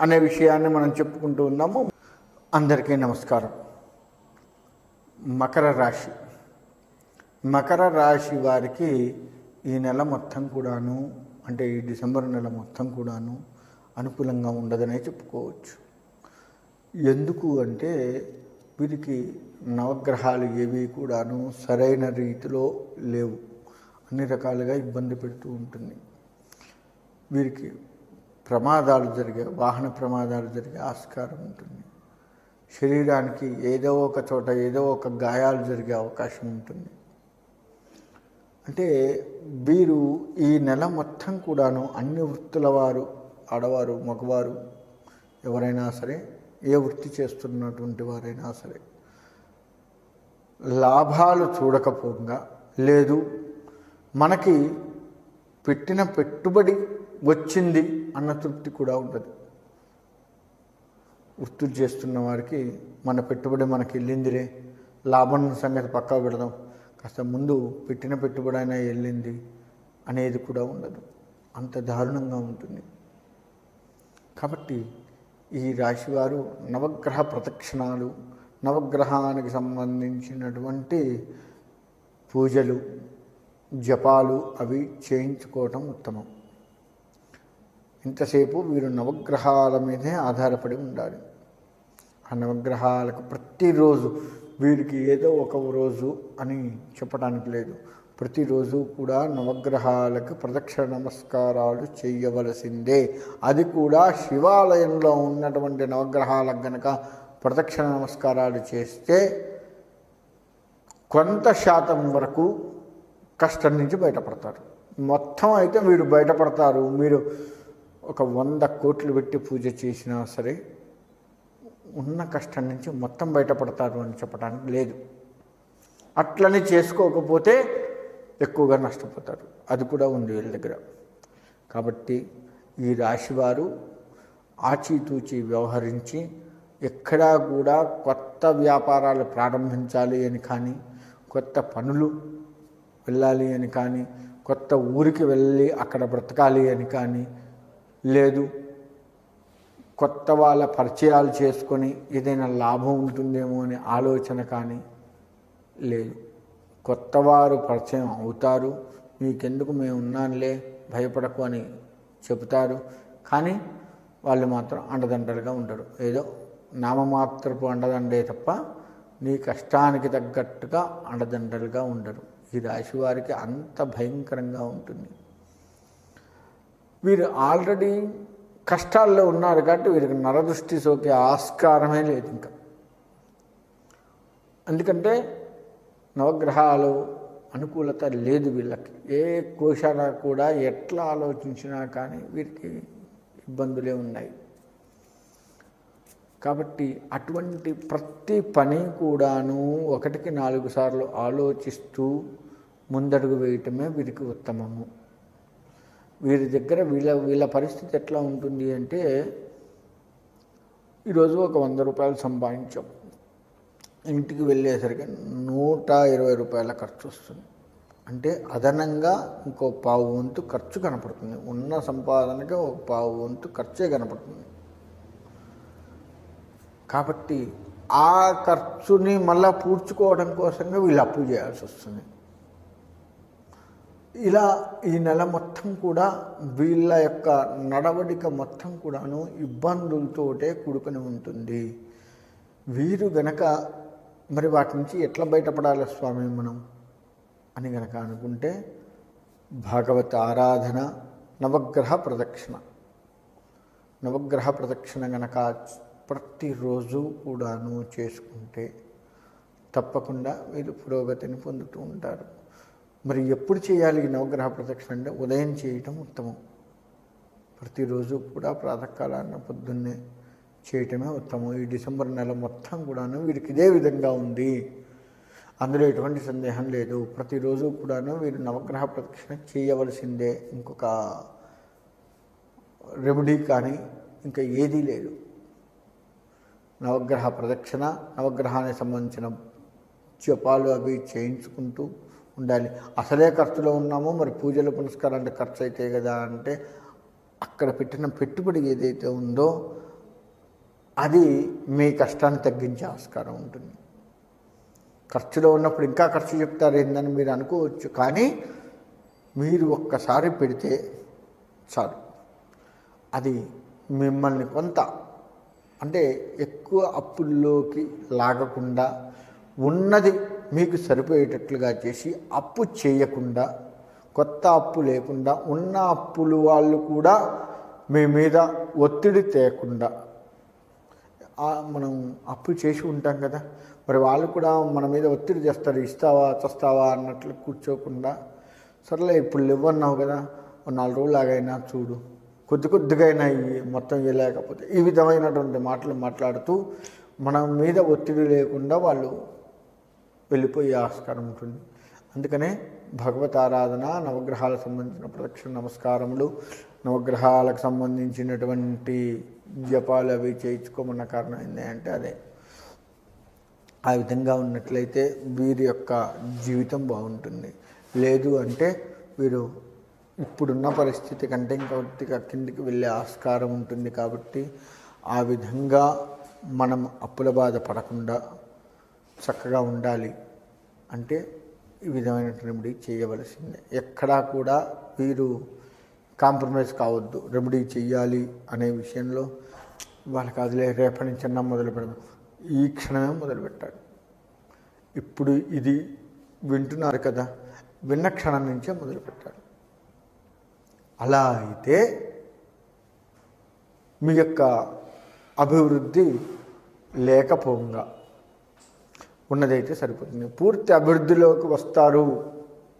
అనే విషయాన్ని మనం చెప్పుకుంటూ ఉన్నాము. అందరికీ నమస్కారం. మకర రాశి. మకర రాశి వారికి ఈ నెల మొత్తం కూడాను అంటే ఈ డిసెంబర్ నెల మొత్తం కూడాను అనుకూలంగా ఉండదనే చెప్పుకోవచ్చు. ఎందుకు అంటే వీరికి నవగ్రహాలు ఏవి కూడాను సరైన రీతిలో లేవు. అన్ని రకాలుగా ఇబ్బంది పెడుతూ ఉంటుంది. వీరికి ప్రమాదాలు జరిగే వాహన ప్రమాదాలు జరిగే ఆస్కారం ఉంటుంది. శరీరానికి ఏదో ఒక చోట ఏదో ఒక గాయాలు జరిగే అవకాశం ఉంటుంది. అంటే వీరు ఈ నెల మొత్తం కూడాను అన్ని వృత్తుల వారు ఆడవారు మగవారు ఎవరైనా సరే ఏ వృత్తి చేస్తున్నటువంటి వారైనా సరే లాభాలు చూడకపోగా లేదు మనకి పెట్టిన పెట్టుబడి వచ్చింది అన్న తృప్తి కూడా ఉండదు. వృత్తులు చేస్తున్న వారికి మన పెట్టుబడి మనకి వెళ్ళిందిరే లాభం సంగతి పక్కా పెడదాం కాస్త ముందు పెట్టిన పెట్టుబడి అయినా వెళ్ళింది అనేది కూడా ఉండదు. అంత దారుణంగా ఉంటుంది. కాబట్టి ఈ రాశివారు నవగ్రహ ప్రదక్షిణాలు నవగ్రహానికి సంబంధించినటువంటి పూజలు జపాలు అవి చేయించుకోవటం ఉత్తమం. ఇంతసేపు వీరు నవగ్రహాల మీదే ఆధారపడి ఉండాలి. ఆ నవగ్రహాలకు ప్రతిరోజు వీరికి ఏదో ఒక రోజు అని చెప్పడానికి లేదు. ప్రతిరోజు కూడా నవగ్రహాలకు ప్రదక్షిణ నమస్కారాలు చేయవలసిందే. అది కూడా శివాలయంలో ఉన్నటువంటి నవగ్రహాలకు గనక ప్రదక్షిణ నమస్కారాలు చేస్తే కొంత శాతం వరకు కష్టం నుంచి బయటపడతారు. మొత్తం అయితే మీరు బయటపడతారు. మీరు ఒక వంద కోట్లు పెట్టి పూజ చేసినా సరే ఉన్న కష్టం నుంచి మొత్తం బయటపడతారు అని చెప్పడానికి లేదు. అట్లనే చేసుకోకపోతే ఎక్కువగా నష్టపోతారు. అది కూడా ఉంది వీళ్ళ దగ్గర. కాబట్టి ఈ రాశివారు ఆచితూచి వ్యవహరించి ఎక్కడా కూడా కొత్త వ్యాపారాలు ప్రారంభించాలి అని కానీ కొత్త పనులు వెళ్ళాలి అని కానీ కొత్త ఊరికి వెళ్ళి అక్కడ బ్రతకాలి అని కానీ లేదు. కొత్త వాళ్ళ పరిచయాలు చేసుకొని ఏదైనా లాభం ఉంటుందేమో అనే ఆలోచన కానీ లేదు. కొత్త వారు పరిచయం అవుతారు. మీకెందుకు మేము ఉన్నానులే భయపడకు అని చెబుతారు. కానీ వాళ్ళు మాత్రం అండదండలుగా ఉండరు. ఏదో నామమాత్రపు అండదండే తప్ప నీ కష్టానికి తగ్గట్టుగా అండదండలుగా ఉండరు. ఈ రాశి వారికి అంత భయంకరంగా ఉంటుంది. వీరు ఆల్రెడీ కష్టాల్లో ఉన్నారు కాబట్టి వీరికి నరదృష్టి సోకే ఆస్కారమే లేదు ఇంకా. ఎందుకంటే నవగ్రహాలు అనుకూలత లేదు వీళ్ళకి. ఏ కోశాన కూడా ఎట్లా ఆలోచించినా కానీ వీరికి ఇబ్బందులే ఉన్నాయి. కాబట్టి అటువంటి ప్రతి పని కూడాను ఒకటికి నాలుగు సార్లు ఆలోచిస్తూ ముందడుగు వేయటమే వీరికి ఉత్తమము. వీరి దగ్గర వీళ్ళ వీళ్ళ పరిస్థితి ఎట్లా ఉంటుంది అంటే ఈరోజు ఒక వంద రూపాయలు సంపాదించాం. ఇంటికి వెళ్ళేసరికి నూట ఇరవై రూపాయల ఖర్చు వస్తుంది. అంటే అదనంగా ఇంకో పావు వంతు ఖర్చు కనపడుతుంది. ఉన్న సంపాదనకి ఒక పావు వంతు ఖర్చే కనపడుతుంది. కాబట్టి ఆ ఖర్చుని మళ్ళా పూడ్చుకోవడం కోసంగా వీళ్ళు అప్పు చేయాల్సి వస్తుంది. ఇలా ఈ నెల మొత్తం కూడా వీళ్ళ యొక్క నడవడిక మొత్తం కూడాను ఇబ్బందులతోటే కూడుకొని ఉంటుంది. వీరు గనక మరి వాటి నుంచి ఎట్లా బయటపడాలి స్వామి మనం? అని గనక అనుకుంటే భాగవత ఆరాధన నవగ్రహ ప్రదక్షిణ. నవగ్రహ ప్రదక్షిణ గనక ప్రతిరోజు కూడాను చేసుకుంటే తప్పకుండా వీరు పురోగతిని పొందుతూ ఉంటారు. మరి ఎప్పుడు చేయాలి ఈ నవగ్రహ ప్రదక్షిణ అంటే ఉదయం చేయటం ఉత్తమం. ప్రతిరోజు కూడా ప్రాతకాలాన్న పొద్దున్నే చేయటమే ఉత్తమం. ఈ డిసెంబర్ నెల మొత్తం కూడాను వీరికి ఇదే విధంగా ఉంది. అందులో ఎటువంటి సందేహం లేదు. ప్రతిరోజు కూడాను వీరు నవగ్రహ ప్రదక్షిణ చేయవలసిందే. ఇంకొక రెమెడీ కానీ ఇంకా ఏదీ లేదు. నవగ్రహ ప్రదక్షిణ నవగ్రహానికి సంబంధించిన జపాలు అవి చేయించుకుంటూ ఉండాలి. అసలే ఖర్చులో ఉన్నామో మరి పూజలు పునస్కారాలు ఖర్చు అవుతాయి కదా అంటే అక్కడ పెట్టిన పెట్టుబడి ఏదైతే ఉందో అది మీ కష్టాన్ని తగ్గించే ఆస్కారం ఉంటుంది. ఖర్చులో ఉన్నప్పుడు ఇంకా ఖర్చు చెప్తారు ఏందని మీరు అనుకోవచ్చు కానీ మీరు ఒక్కసారి పెడితే చాలు. అది మిమ్మల్ని కొంత అంటే ఎక్కువ అప్పుల్లోకి లాగకుండా ఉన్నది మీకు సరిపోయేటట్లుగా చేసి అప్పు చేయకుండా కొత్త అప్పు లేకుండా ఉన్న అప్పులు వాళ్ళు కూడా మీ మీద ఒత్తిడి తేకుండా మనం అప్పు చేసి ఉంటాం కదా. మరి వాళ్ళు కూడా మన మీద ఒత్తిడి చేస్తారు ఇస్తావా చస్తావా అన్నట్లు కూర్చోకుండా సర్లే ఇప్పుడు ఇవ్వన్నావు కదా నాలుగు రోజులు ఆగైనా చూడు. కొద్ది కొద్దిగా అయినా మొత్తం ఇవ్వలేకపోతే ఈ విధమైనటువంటి మాటలు మాట్లాడుతూ మన మీద ఒత్తిడి లేకుండా వాళ్ళు వెళ్ళిపోయే ఆస్కారం ఉంటుంది. అందుకనే భగవత్ ఆరాధన నవగ్రహాలకు సంబంధించిన ప్రదక్షిణ నమస్కారములు నవగ్రహాలకు సంబంధించినటువంటి జపాలు అవి చేయించుకోమన్న కారణం ఏంటంటే అదే. ఆ విధంగా ఉన్నట్లయితే వీరి యొక్క జీవితం బాగుంటుంది. లేదు అంటే వీరు ఇప్పుడున్న పరిస్థితి కంటే ఇంకొద్దిగా కిందికి వెళ్ళే ఆస్కారం ఉంటుంది కాబట్టి ఆ విధంగా మనం అప్పుల బాధ పడకుండా చక్కగా ఉండాలి అంటే ఈ విధమైన రెమెడీ చేయవలసిందే. ఎక్కడా కూడా వీరు కాంప్రమైజ్ కావద్దు. రెమెడీ చెయ్యాలి అనే విషయంలో వాళ్ళకి అదిలే రేపటి నుంచన్నా మొదలు పెడదాం. ఈ క్షణమే మొదలు పెట్టాలి. ఇప్పుడు ఇది వింటున్నారు కదా విన్న క్షణం నుంచే మొదలు పెట్టాలి. అలా అయితే మీ యొక్క అభివృద్ధి లేకపోగా ఉన్నదైతే సరిపోతుంది. పూర్తి అభివృద్ధిలోకి వస్తారు.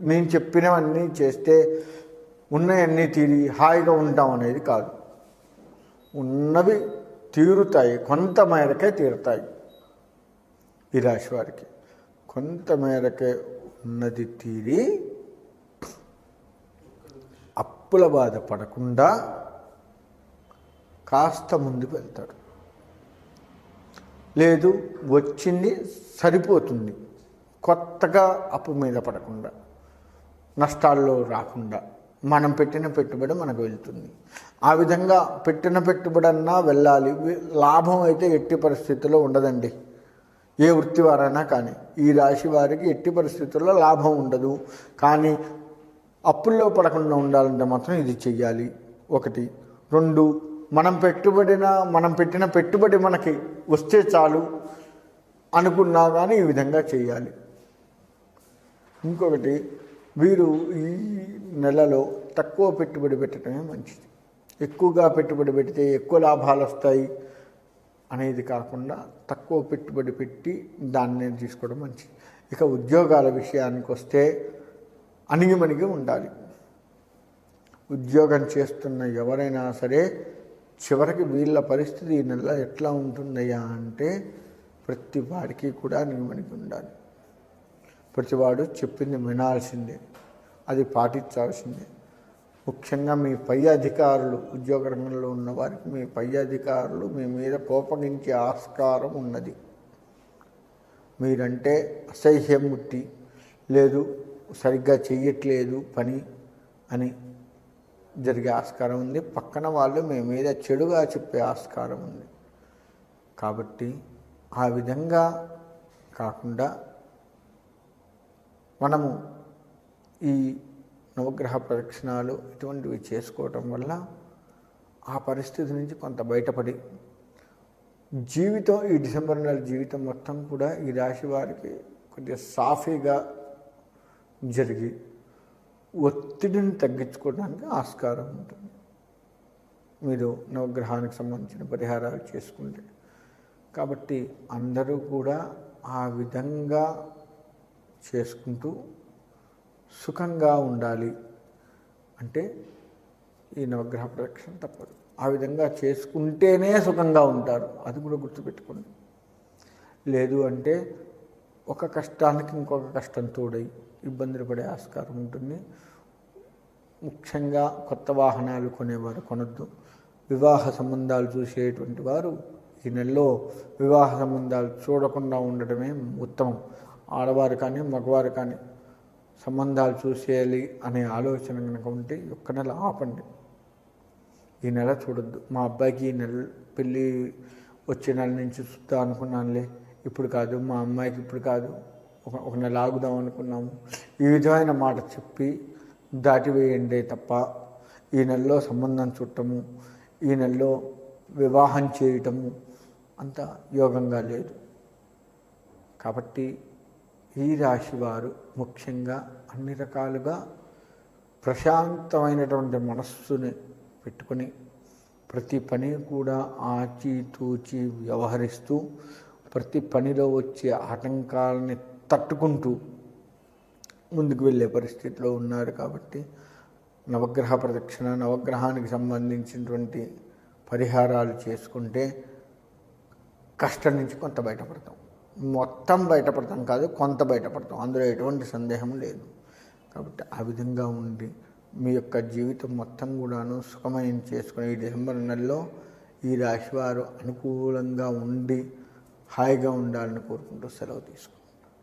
నేను చెప్పినవన్నీ చేస్తే ఉన్నవన్నీ తీరి హాయిగా ఉంటాం అనేది కాదు. ఉన్నవి తీరుతాయి. కొంత మేరకే తీరుతాయి ఈ రాశి వారికి. కొంత మేరకే ఉన్నది తీరి అప్పుల బాధ పడకుండా కాస్త ముందుకు వెళ్తారు లేదు వచ్చింది సరిపోతుంది. కొత్తగా అప్పు మీద పడకుండా నష్టాల్లో రాకుండా మనం పెట్టిన పెట్టుబడి మనకు వెళ్తుంది. ఆ విధంగా పెట్టిన పెట్టుబడి అన్నా వెళ్ళాలి. లాభం అయితే ఎట్టి పరిస్థితుల్లో ఉండదండి. ఏ వృత్తి వారైనా కానీ ఈ రాశి వారికి ఎట్టి పరిస్థితుల్లో లాభం ఉండదు. కానీ అప్పుల్లో పడకుండా ఉండాలంటే మాత్రం ఇది చెయ్యాలి. ఒకటి. రెండు. మనం పెట్టుబడిన మనం పెట్టిన పెట్టుబడి మనకి వస్తే చాలు అనుకున్నా కానీ ఈ విధంగా చేయాలి. ఇంకొకటి వీరు ఈ నెలలో తక్కువ పెట్టుబడి పెట్టడమే మంచిది. ఎక్కువగా పెట్టుబడి పెడితే ఎక్కువ లాభాలు వస్తాయి అనేది కాకుండా తక్కువ పెట్టుబడి పెట్టి దాన్ని తీసుకోవడం మంచిది. ఇక ఉద్యోగాల విషయానికి వస్తే అణిగిమణిగి ఉండాలి. ఉద్యోగం చేస్తున్న ఎవరైనా సరే చివరికి వీళ్ళ పరిస్థితి ఈ నెల ఎట్లా ఉంటుందయ్యా అంటే ప్రతి వాడికి కూడా నియమనికి ఉండాలి. ప్రతివాడు చెప్పింది వినాల్సిందే. అది పాటించాల్సిందే. ముఖ్యంగా మీ పై అధికారులు ఉద్యోగ రంగంలో ఉన్న వారికి మీ పై అధికారులు మీ మీద కోపగించే ఆస్కారం ఉన్నది. మీరంటే అసహ్యం ముట్టి లేదు సరిగ్గా చెయ్యట్లేదు పని అని జరిగే ఆస్కారం ఉంది. పక్కన వాళ్ళు మీ మీద చెడుగా చెప్పే ఆస్కారం ఉంది. కాబట్టి ఆ విధంగా కాకుండా మనము ఈ నవగ్రహ ప్రదక్షిణాలు ఇటువంటివి చేసుకోవటం వల్ల ఆ పరిస్థితి నుంచి కొంత బయటపడి జీవితం ఈ డిసెంబర్ నెల జీవితం మొత్తం కూడా ఈ రాశి వారికి కొద్దిగా సాఫీగా జరిగి ఒత్తిడిని తగ్గించుకోవడానికి ఆస్కారం ఉంటుంది. మీరు నవగ్రహానికి సంబంధించిన పరిహారాలు చేసుకుంటే. కాబట్టి అందరూ కూడా ఆ విధంగా చేసుకుంటూ సుఖంగా ఉండాలి. అంటే ఈ నవగ్రహ ప్రదక్షిణ తప్పదు. ఆ విధంగా చేసుకుంటేనే సుఖంగా ఉంటారు. అది కూడా గుర్తుపెట్టుకోండి. లేదు అంటే ఒక కష్టానికి ఇంకొక కష్టం తోడై ఇబ్బందులు పడే ఆస్కారం ఉంటుంది. ముఖ్యంగా కొత్త వాహనాలు కొనేవారు కొనొద్దు. వివాహ సంబంధాలు చూసేటువంటి వారు ఈ నెలలో వివాహ సంబంధాలు చూడకుండా ఉండడమే ఉత్తమం. ఆడవారు కానీ మగవారు కానీ సంబంధాలు చూసేయాలి అనే ఆలోచన కనుక ఉంటే ఒక్క నెల ఆపండి. ఈ నెల చూడొద్దు. మా అబ్బాయికి ఈ నెల పెళ్ళి వచ్చే నెల నుంచి చూద్దాం అనుకున్నానులే. ఇప్పుడు కాదు మా అమ్మాయికి ఇప్పుడు కాదు ఒక ఒక నెల ఆగుదాం అనుకున్నాము. ఈ విధమైన మాట చెప్పి దాటివేయండి తప్ప ఈ నెలలో సంబంధం చుట్టము ఈ నెలలో వివాహం చేయటము అంత యోగంగా లేదు. కాబట్టి ఈ రాశి వారు ముఖ్యంగా అన్ని రకాలుగా ప్రశాంతమైనటువంటి మనస్సుని పెట్టుకొని ప్రతి పని కూడా ఆచితూచి వ్యవహరిస్తూ ప్రతి పనిలో వచ్చే ఆటంకాలని తట్టుకుంటూ ముందుకు వెళ్ళే పరిస్థితిలో ఉన్నారు కాబట్టి నవగ్రహ ప్రదక్షిణ నవగ్రహానికి సంబంధించినటువంటి పరిహారాలు చేసుకుంటే కష్టం నుంచి కొంత బయటపడతాం. మొత్తం బయటపడతాం కాదు కొంత బయటపడతాం. అందులో ఎటువంటి సందేహం లేదు. కాబట్టి ఆ విధంగా ఉండి మీ యొక్క జీవితం మొత్తం కూడాను సుఖమయం చేసుకుని ఈ డిసెంబర్ నెలలో ఈ రాశివారు అనుకూలంగా ఉండి హాయిగా ఉండాలని కోరుకుంటూ సెలవు తీసుకుంటాను